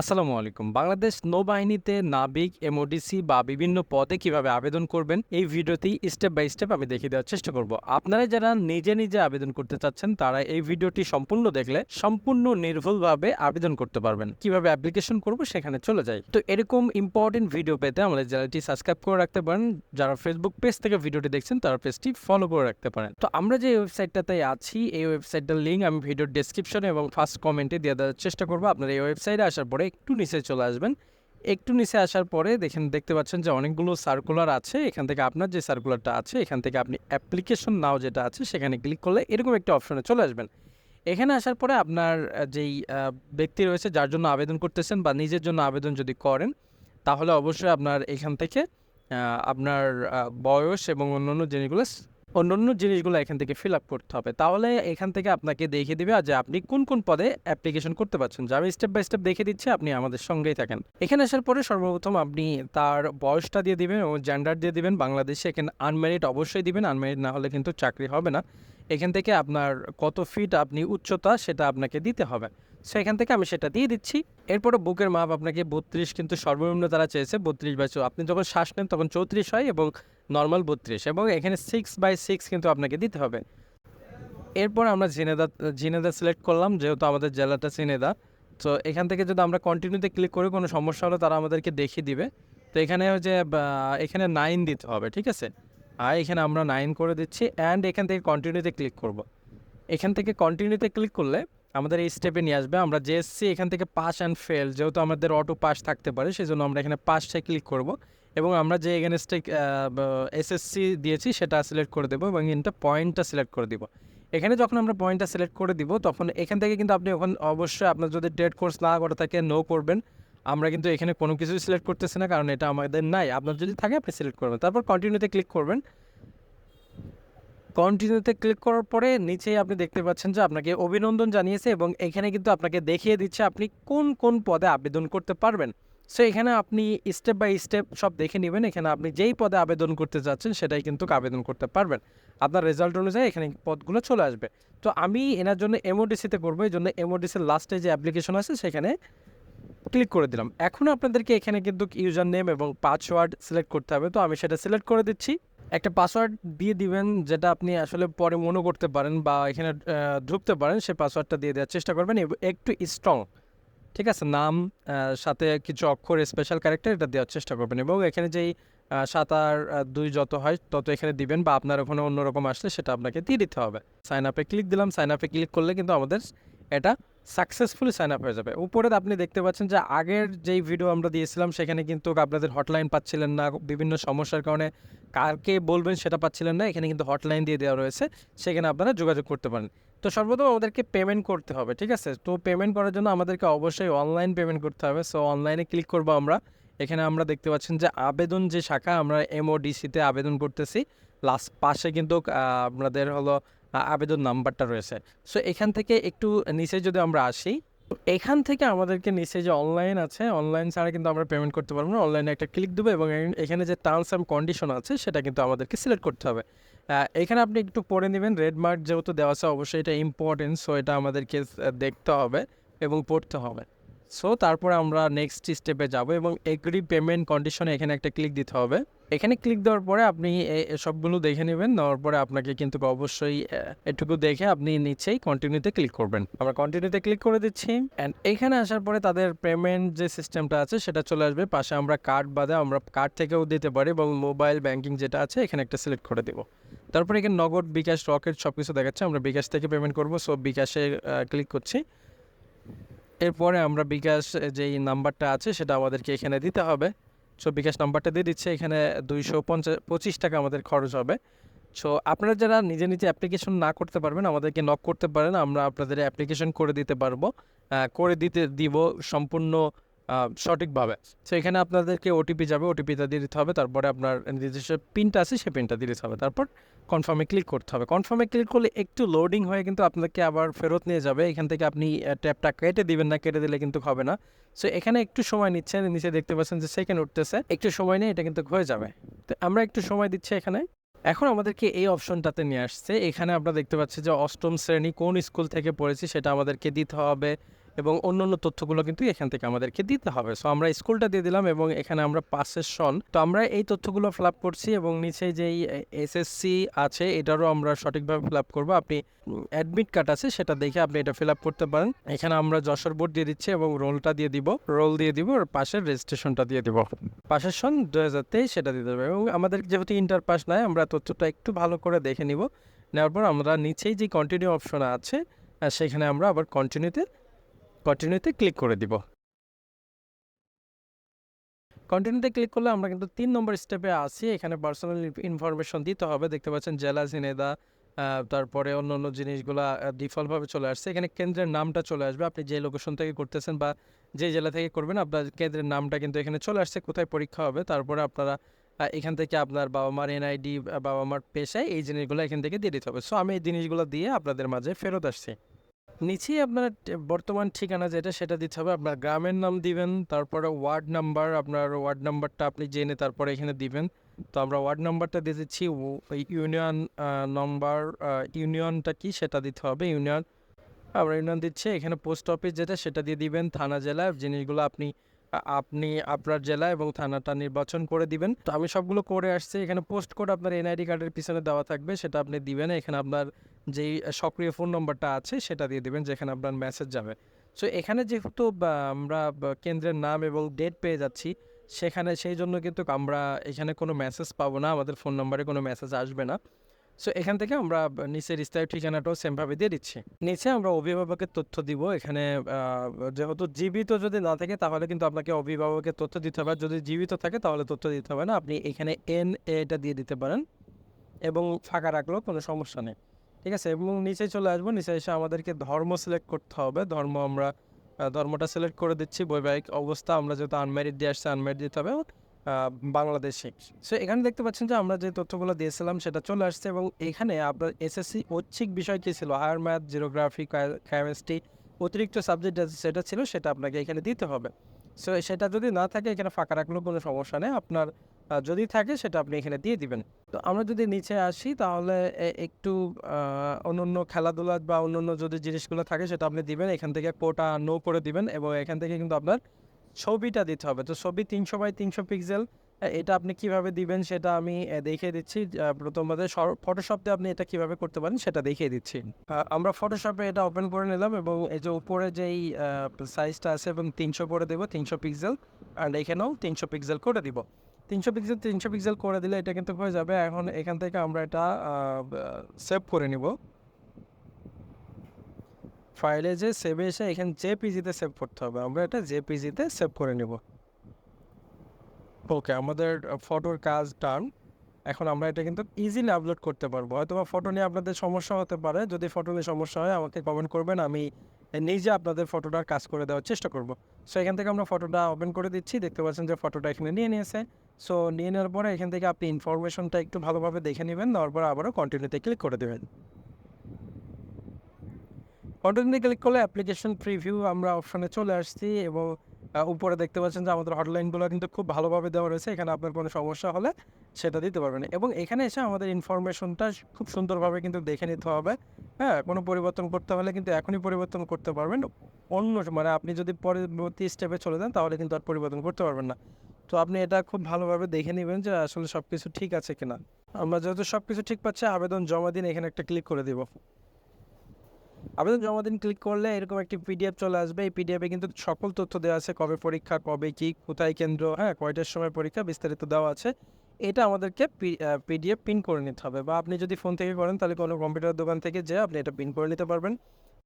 আসসালামু আলাইকুম। বাংলাদেশ নৌবাহিনীতে নাবিক, এমওডিসি বা বিভিন্ন পদে কীভাবে আবেদন করবেন, এই ভিডিওতেই স্টেপ বাই স্টেপ আমি দেখিয়ে দেওয়ার চেষ্টা করব। আপনারা যারা নিজে নিজে আবেদন করতে চাচ্ছেন, তারা এই ভিডিওটি সম্পূর্ণ দেখলে সম্পূর্ণ নির্ভুলভাবে আবেদন করতে পারবেন। কীভাবে অ্যাপ্লিকেশন করব সেখানে চলে যাই। তো এরকম ইম্পর্টেন্ট ভিডিও পেতে আমাদের চ্যানেলটি সাবস্ক্রাইব করে রাখতে পারেন। যারা ফেসবুক পেজ থেকে ভিডিওটি দেখছেন, তারা পেজটি ফলো করে রাখতে পারেন। তো আমরা যে ওয়েবসাইটটাতে আছি, এই ওয়েবসাইটটার লিঙ্ক আমি ভিডিওর ডেসক্রিপশনে এবং ফার্স্ট কমেন্টে দিয়ে দেওয়ার চেষ্টা করব। আপনারা এই ওয়েবসাইটে আসার পরে একটু নিচে চলে আসবেন। একটু নিচে আসার পরে দেখেন, দেখতে পাচ্ছেন যে অনেকগুলো সার্কুলার আছে। এখান থেকে আপনার যে সার্কুলারটা আছে, এখান থেকে আপনি অ্যাপ্লিকেশন নাও যেটা আছে, সেখানে ক্লিক করলে এরকম একটা অপশনে চলে আসবেন। এখানে আসার পরে আপনার যেই ব্যক্তি রয়েছে, যার জন্য আবেদন করতেছেন বা নিজের জন্য আবেদন যদি করেন, তাহলে অবশ্যই আপনার এখান থেকে আপনার বয়স এবং অন্যান্য জিনিসগুলো অন্যান্য জিনিসগুলো এখান থেকে ফিল আপ করতে হবে। তাহলে এখান থেকে আপনাকে দেখিয়ে দিবে যে আপনি কোন কোন পদে অ্যাপ্লিকেশন করতে পারছেন। যা আমি স্টেপ বাই স্টেপ দেখে দিচ্ছি, আপনি আমাদের সঙ্গেই থাকেন। এখানে আসার পরে সর্বপ্রথম আপনি তার বয়সটা দিয়ে দিবেন এবং জেন্ডার দিয়ে দিবেন। বাংলাদেশে এখানে আনম্যারিড অবশ্যই দিবেন। আনম্যারিড না হলে কিন্তু চাকরি হবে না। এখান থেকে আপনার কত ফিট আপনি উচ্চতা সেটা আপনাকে দিতে হবে। সো এখান থেকে আমি সেটা দিয়ে দিচ্ছি। এরপরে বুকের মাপ আপনাকে বত্রিশ কিন্তু সর্বনিম্ন তারা চেয়েছে, বত্রিশ বাই চৌ- আপনি যখন শ্বাস নেন তখন চৌত্রিশ হয় এবং নর্মাল বত্রিশ এবং এখানে সিক্স বাই সিক্স কিন্তু আপনাকে দিতে হবে। এরপর আমরা জিনেদা জিনেদা সিলেক্ট করলাম যেহেতু আমাদের জেলাটা জিনেদা তো এখান থেকে যদি আমরা কন্টিনিউতে ক্লিক করি কোনো সমস্যা হলে তারা আমাদেরকে দেখিয়ে দিবে। তো এখানে বা, এখানে নাইন দিতে হবে ঠিক আছে? আর এখানে আমরা নাইন করে দিচ্ছি অ্যান্ড এখান থেকে কন্টিনিউতে ক্লিক করব। এখান থেকে কন্টিনিউতে ক্লিক করলে আমাদের এই স্টেপে নিয়ে আসবে। আমরা যে এসছি এখান থেকে পাস অ্যান্ড ফেল যেহেতু আমাদের অটো পাস থাকতে পারে সেই জন্য আমরা এখানে পাসটায় ক্লিক করব। এবং আমরা যে এগেনস্টে এসএসসি দিয়েছি সেটা সিলেক্ট করে দেবো এবং এটা পয়েন্টটা সিলেক্ট করে দিব। এখানে যখন আমরা পয়েন্টটা সিলেক্ট করে দিব, তখন এখান থেকে কিন্তু আপনি ওখানে, অবশ্যই আপনার যদি ডেট কোর্স না করে থাকে নো করবেন। আমরা কিন্তু এখানে কোনো কিছুই সিলেক্ট করতেছি না, কারণ এটা আমাদের নাই। আপনার যদি থাকে, আপনি সিলেক্ট করবেন। তারপর কন্টিনিউতে ক্লিক করবেন। কন্টিনিউতে ক্লিক করার পরে নিচেই আপনি দেখতে পাচ্ছেন যে আপনাকে অভিনন্দন জানিয়েছে এবং এখানে কিন্তু আপনাকে দেখিয়ে দিচ্ছে আপনি কোন কোন পদে আবেদন করতে পারবেন। সো এখানে আপনি স্টেপ বাই স্টেপ সব দেখে নেবেন। এখানে আপনি যেই পদে আবেদন করতে চাচ্ছেন সেটাই কিন্তু আবেদন করতে পারবেন। আপনার রেজাল্ট অনুযায়ী এখানে পদগুলো চলে আসবে। তো আমি এনার জন্য এমওডিসিতে করব। এই জন্য এমওডিসির লাস্টে যে অ্যাপ্লিকেশন আছে, সেখানে ক্লিক করে দিলাম। এখন আপনাদেরকে এখানে কিন্তু ইউজার নেম এবং পাসওয়ার্ড সিলেক্ট করতে হবে। তো আমি সেটা সিলেক্ট করে দিচ্ছি। একটা পাসওয়ার্ড দিয়ে দিবেন, যেটা আপনি আসলে পরে মনে করতে পারেন বা এখানে ঢুকতে পারেন। সেই পাসওয়ার্ডটা দিয়ে দেওয়ার চেষ্টা করবেন। একটু স্ট্রং ঠিক আছে, নাম সাথে কিছু অক্ষর স্পেশাল ক্যারেক্টার এটা দেওয়ার চেষ্টা করবেন এবং এখানে যেই সাত আর দুই যত হয়, তত এখানে দিবেন বা আপনার ওখানে অন্যরকম আসলে সেটা আপনাকে দিয়ে দিতে হবে। সাইন আপে ক্লিক দিলাম সাইন আপে ক্লিক করলে কিন্তু আমাদের এটা সাকসেসফুলি সাইন আপ হয়ে যাবে। উপরে আপনি দেখতে পাচ্ছেন যে আগের যেই ভিডিও আমরা দিয়েছিলাম, সেখানে কিন্তু আপনাদের হটলাইন পাচ্ছিলেন না, বিভিন্ন সমস্যার কারণে কারকে বলবেন সেটা পাচ্ছিলেন না, এখানে কিন্তু হটলাইন দিয়ে দেওয়া রয়েছে, সেখানে আপনারা যোগাযোগ করতে পারেন। তো সর্বপ্রথম আমাদেরকে পেমেন্ট করতে হবে, ঠিক আছে? তো পেমেন্ট করার জন্য আমাদেরকে অবশ্যই অনলাইন পেমেন্ট করতে হবে। সো অনলাইনে ক্লিক করব আমরা। এখানে আমরা দেখতে পাচ্ছেন যে আবেদন যে শাখা, আমরা এমওডিসিতে আবেদন করতেছি। লাস্ট পাশে কিন্তু আপনাদের হলো আবেদন নাম্বারটা রয়েছে। সো এখান থেকে একটু নিচে যদি আমরা আসি, এখান থেকে আমাদেরকে নিচে যে অনলাইন আছে অনলাইন ছাড়া কিন্তু আমরা পেমেন্ট করতে পারব না। অনলাইনে একটা ক্লিক দেবো এবং এখানে যে টার্মস অ্যান্ড কন্ডিশন আছে, সেটা কিন্তু আমাদেরকে সিলেক্ট করতে হবে। এখানে আপনি একটু পড়ে নেবেন রেড মার্ক যেহেতু দেওয়া আছে, অবশ্যই এটা ইম্পর্টেন্ট সো এটা আমাদেরকে দেখতে হবে এবং পড়তে হবে। সো তারপরে আমরা নেক্সট স্টেপে যাব এবং এগ্রি পেমেন্ট কন্ডিশনে এখানে একটা ক্লিক দিতে হবে। এখানে ক্লিক দেওয়ার পরে আপনি সবগুলো দেখে নেবেন, নেওয়ার পরে আপনাকে কিন্তু অবশ্যই এটুকু দেখে আপনি নিচেই কন্টিনিউতে ক্লিক করবেন। আমরা কন্টিনিউতে ক্লিক করে দিচ্ছি অ্যান্ড এখানে আসার পরে তাদের পেমেন্ট যে সিস্টেমটা আছে সেটা চলে আসবে। পাশে আমরা কার্ড বাদে আমরা কার্ড থেকেও দিতে পারি এবং মোবাইল ব্যাংকিং যেটা আছে এখানে একটা সিলেক্ট করে দেবো। তারপরে এখানে নগদ বিকাশ, রকেট সব কিছু দেখাচ্ছে, আমরা বিকাশ থেকে পেমেন্ট করব। সো বিকাশে ক্লিক করছি। এরপরে আমরা বিকাশ যেই নাম্বারটা আছে সেটা আমাদেরকে এখানে দিতে হবে। সো বিকাশ নাম্বারটা দিয়ে দিচ্ছে, এখানে দুইশো পঞ্চাশ পঁচিশ টাকা আমাদের খরচ হবে। সো আপনারা যারা নিজে নিজে অ্যাপ্লিকেশন না করতে পারবেন, আমাদেরকে নক করতে পারেন, আমরা আপনাদের অ্যাপ্লিকেশন করে দিতে পারব। করে দিতে দিব, সম্পূর্ণ সঠিকভাবে। সো এখানে আপনাদেরকে ওটিপি যাবে ওটিপিটা দিয়ে দিতে হবে, তারপরে আপনার নিজস্ব পিনটা আছে সেই পিনটা দিয়ে দিতে হবে। তারপর কনফার্মে ক্লিক করতে হবে। কনফার্মে ক্লিক করলে একটু লোডিং হয়ে কিন্তু আপনাকে আবার ফেরত নিয়ে যাবে। এখান থেকে আপনি ট্যাপটা কেটে দিবেন না, কেটে দিলে কিন্তু হবে না। সো এখানে একটু সময় নিচ্ছে, নিচে দেখতে পাচ্ছেন যে সেকেন্ড উঠতেছে। একটু সময় নিয়ে এটা কিন্তু হয়ে যাবে। তো আমরা একটু সময় দিচ্ছি এখানে। এখন আমাদেরকে এই অপশনটাতে নিয়ে আসছে। এখানে আমরা দেখতে পাচ্ছি যে অষ্টম শ্রেণি কোন স্কুল থেকে পড়েছি, সেটা আমাদেরকে দিতে হবে। এবং অন্য অন্য তথ্যগুলো কিন্তু এখান থেকে আমাদেরকে দিতে হবে। সো আমরা স্কুলটা দিয়ে দিলাম এবং এখানে আমরা পাসের সন। তো আমরা এই তথ্যগুলো ফিল আপ করছি এবং নিচে যেই এসএসসি আছে, এটারও আমরা সঠিকভাবে ফিল আপ করব। আপনি অ্যাডমিট কার্ড আছে, সেটা দেখে আপনি এটা ফিল আপ করতে পারেন। এখানে আমরা যশোর বোর্ড দিয়ে দিচ্ছি এবং রোলটা দিয়ে দিব। রোল দিয়ে দিব, আর পাশের রেজিস্ট্রেশনটা দিয়ে দিব। পাশের সন দু হাজার তেইশ, সেটা দিয়ে দেবে এবং আমাদের যেহেতু ইন্টার পাস নাই, আমরা তথ্যটা একটু ভালো করে দেখে নিব। নেওয়ার পর আমরা নিচেই যে কন্টিনিউ অপশন আছে সেখানে আমরা আবার কন্টিনিউতে কন্টিনিউতে ক্লিক করে দিব। কন্টিনিউতে ক্লিক করলে আমরা কিন্তু তিন নম্বর স্টেপে আছি। এখানে পার্সোনাল ইনফরমেশন দিতে হবে। দেখতে পাচ্ছেন জেলা জিনেদা তারপরে অন্য অন্য জিনিসগুলো ডিফল্টভাবে চলে আসছে। এখানে কেন্দ্রের নামটা চলে আসবে। আপনি যে লোকেশন থেকে করতেছেন বা যে জেলা থেকে করবেন, আপনার কেন্দ্রের নামটা কিন্তু এখানে চলে আসছে। কোথায় পরীক্ষা হবে? তারপরে আপনারা এখান থেকে আপনার বাবা মার এনআইডি বাবা মার পেশায় এই জিনিসগুলো এখান থেকে দিয়ে দিতে হবে। সো আমি এই জিনিসগুলো দিয়ে আপনাদের মাঝে ফেরত আসছি। নিচেই আপনার বর্তমান ঠিকানা যেটা, সেটা দিতে হবে। আপনার গ্রামের নাম দিবেন, তারপরে ওয়ার্ড নাম্বার, আপনার ওয়ার্ড নাম্বারটা আপনি জেনে তারপরে এখানে দিবেন। তো আমরা ওয়ার্ড নাম্বারটা দিয়ে দিচ্ছি ইউনিয়ন নম্বর ইউনিয়নটা কি সেটা দিতে হবে, ইউনিয়ন। আমরা ইউনিয়ন দিচ্ছি, এখানে পোস্ট অফিস যেটা, সেটা দিয়ে দিবেন, থানা, জেলা, জিনিসগুলো আপনি আপনি আপনার জেলা এবং থানাটা নির্বাচন করে দিবেন। তো আমি সবগুলো করে আসছি। এখানে পোস্ট কোড আপনার এনআইডি কার্ডের পিছনে দেওয়া থাকবে, সেটা আপনি দিবেন। এখানে আপনার যেই সক্রিয় ফোন নম্বরটা আছে, সেটা দিয়ে দিবেন, যেখানে আপনার মেসেজ যাবে। সো এখানে যেহেতু আমরা কেন্দ্রের নাম এবং ডেট পেয়ে যাচ্ছি, সেখানে সেই জন্য কিন্তু আমরা এখানে কোনো মেসেজ পাবো না। আমাদের ফোন নম্বরে কোনো মেসেজ আসবে না। সো এখান থেকে আমরা নিচের স্থায়ী ঠিকানাটাও সেমভাবে দিয়ে দিচ্ছি। নিচে আমরা অভিভাবকের তথ্য দিব। এখানে যেহেতু জীবিত যদি না থাকে, তাহলে কিন্তু আপনাকে অভিভাবকের তথ্য দিতে হবে। যদি জীবিত থাকে, তাহলে তথ্য দিতে হবে না। আপনি এখানে এন এটা দিয়ে দিতে পারেন এবং ফাঁকা রাখলেও কোনো সমস্যা নেই। ঠিক আছে? এবং নিচে চলে আসব। নিচে এসে আমাদেরকে ধর্ম সিলেক্ট করতে হবে। ধর্ম আমরা ধর্মটা সিলেক্ট করে দিচ্ছি। বৈবাহিক অবস্থা আমরা যেহেতু আনম্যারিড দিয়ে আসছে আনম্যারিড দিতে হবে। বাংলাদেশি। সো এখানে দেখতে পাচ্ছেন যে আমরা যে তথ্যগুলো দিয়েছিলাম, সেটা চলে আসছে এবং এখানে আপনার এসএসসি ঐচ্ছিক বিষয় কী ছিল? হায়ার ম্যাথ জিওগ্রাফি কেমিস্ট্রি অতিরিক্ত সাবজেক্ট সেটা ছিল, সেটা আপনাকে এখানে দিতে হবে। সো সেটা যদি না থাকে, এখানে ফাঁকা রাখলেও কোনো সমস্যা নেই। আপনার যদি থাকে, সেটা আপনি এখানে দিয়ে দিবেন। তো আমরা যদি নিচে আসি, তাহলে একটু অন্যান্য খেলাধুলা বা অন্যান্য যদি জিনিসগুলো থাকে, সেটা আপনি দিবেন। এখান থেকে কোটা নো করে দিবেন এবং এখান থেকে কিন্তু আপনার ছবিটা দিতে হবে। তো ছবি তিনশো বাই তিনশো পিক্সেল এটা আপনি কীভাবে দিবেন সেটা আমি দেখিয়ে দিচ্ছি। আহ, প্রথমত ফটোশপে আপনি এটা কীভাবে করতে পারেন সেটা দেখিয়ে দিচ্ছি। আমরা ফটোশপে এটা ওপেন করে নিলাম এবং এই যে উপরে যেই সাইজটা আছে এবং তিনশো করে দেবো তিনশো পিক্সেল অ্যান্ড এখানেও তিনশো পিক্সেল করে দিব। তিনশো পিক্সেল তিনশো পিক্সেল করে দিলে এটা কিন্তু হয়ে যাবে। এখন এখান থেকে আমরা এটা সেভ করে নিব। ফাইলে যে সেভে এসে এখানে জেপিজিতে সেভ করতে হবে। আমরা এটা জেপিজিতে সেভ করে নিব। ওকে আমাদের ফটোর কাজ ডান এখন আমরা এটা কিন্তু ইজিলি আপলোড করতে পারব। হয়তো বা ফটো নিয়ে আপনাদের সমস্যা হতে পারে। যদি ফটো নিয়ে সমস্যা হয়, আমাকে কমেন্ট করবেন। আমি নিজে আপনাদের ফটোটার কাজ করে দেওয়ার চেষ্টা করব। সো এখান থেকে আমরা ফটোটা ওপেন করে দিচ্ছি। দেখতে পাচ্ছেন যে ফটোটা এখানে নিয়ে নিয়েছে। সো নিয়ে নেওয়ার পরে এখান থেকে আপনি ইনফরমেশনটা একটু ভালোভাবে দেখে নেবেন। দেওয়ার পর আবারও কন্টিনিউতে ক্লিক করে দেবেন। কন্টিনিউতে ক্লিক করলে অ্যাপ্লিকেশন প্রিভিউ আমরা অপশানে চলে আসছি এবং উপরে দেখতে পাচ্ছেন যে আমাদের হটলাইনগুলো কিন্তু খুব ভালোভাবে দেওয়া রয়েছে। এখানে আপনার কোনো সমস্যা হলে সেটা দিতে পারবেন। এবং এখানে এসে আমাদের ইনফরমেশনটা খুব সুন্দরভাবে কিন্তু দেখে নিতে হবে। হ্যাঁ কোনো পরিবর্তন করতে হলে কিন্তু এখনই পরিবর্তন করতে পারবেন। অন্য মানে আপনি যদি পরবর্তী স্টেপে চলে যান তাহলে কিন্তু আর পরিবর্তন করতে পারবেন না। তো আপনি এটা খুব ভালোভাবে দেখে নেবেন যে আসলে সব কিছু ঠিক আছে কিনা। আমরা যেহেতু সব কিছু ঠিক পাচ্ছি, আবেদন জমা দিন এখানে একটা ক্লিক করে দিব। আবেদন জমা দিন ক্লিক করলে এরকম একটি পিডিএফ চলে আসবে। এই পিডিএফে কিন্তু সকল তথ্য দেওয়া আছে, কবে পরীক্ষা, কবে কি, কোথায় কেন্দ্র হ্যাঁ কয়টার সময় পরীক্ষা বিস্তারিত দেওয়া আছে। এটা আমাদেরকে পিডিএফ প্রিন্ট করে নিতে হবে বা আপনি যদি ফোন থেকে করেন তাহলে কোনো কম্পিউটার দোকান থেকে যেয়ে আপনি এটা প্রিন্ট করে নিতে পারবেন।